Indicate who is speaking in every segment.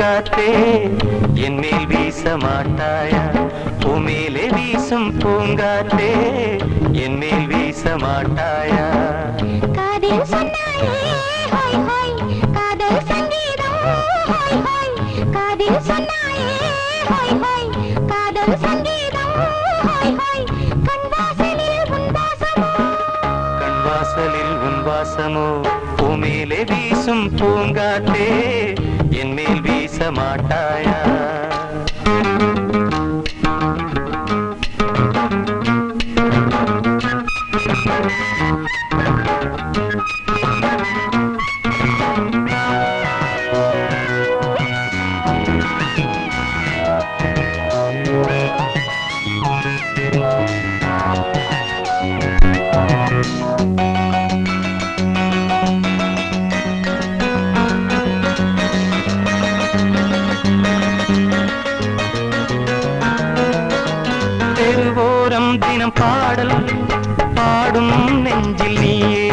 Speaker 1: பூங்காற்றே என் மேல் வீச மாட்டாயா? பூமேலே வீசும் பூங்காற்றே என் மேல் வீச மாட்டாயா?
Speaker 2: காதில் சொன்னாயே ஹாய் ஹாய் காதல் சங்கீதம் ஹாய் ஹாய். காதில் சொன்னாயே ஹாய் ஹாய் காதல் சங்கீதம். வாசலில் உன் வாசமோ
Speaker 1: பூமியிலே வீசும் பூங்காற்றே என் மேல் வீச மாட்டாயா Thank you. தினம் பாடல் பாடும் நெஞ்சில் நீயே.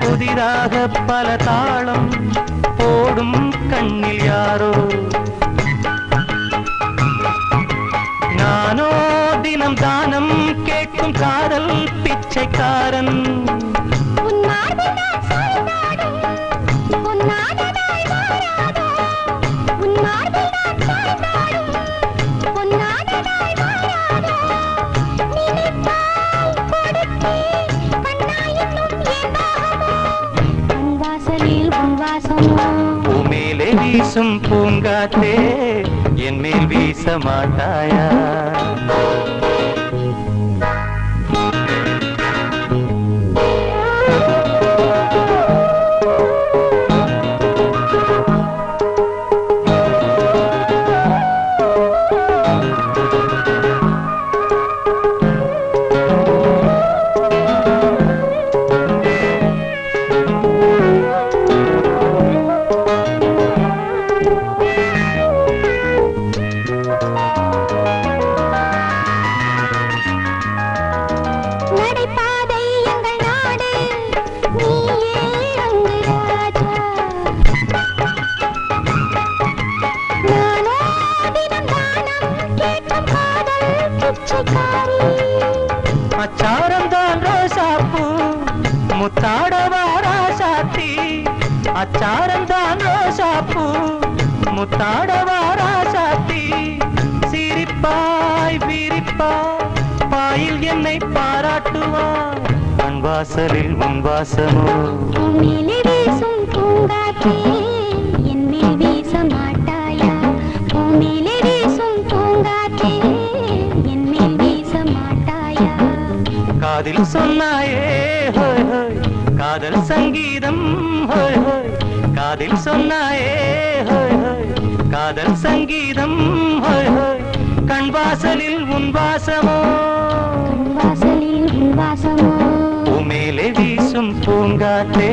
Speaker 1: புதிதாக பல தாளம் போடும் கண்ணில் யாரோ. நானோ தினம் தானம் கேட்கும் காதல் பிச்சைக்காரன்.
Speaker 2: வாசமோ
Speaker 1: பூமேலே வீசும் பூங்காத்தே என் மேல் வீச மாட்டாயா? தான் ரோசாப்பூ முத்தாடவாரா சாத்தி அச்சாரம் தான் ரோசாப்பூ முத்தாடவாரா சாத்தி சிரிப்பாய் விரிப்பாய் பாயில் என்னை பாராட்டுவாய் கண் வாசலில் உன் வாசமோ
Speaker 2: உன்னிலே வீசும் பூங்காற்றே
Speaker 1: காதில் சொன்னாயே ஹோய் ஹோய் காதல் சங்கீதம் ஹோய் ஹோய் காதில் சொன்னாயே ஹோய் ஹோய் காதல் சங்கீதம் ஹோய் ஹோய் கண் வாசலில் உன் வாசமோ
Speaker 2: கண் வாசலில் உன் வாசமோ
Speaker 1: பூமேலே வீசும் பூங்காற்றே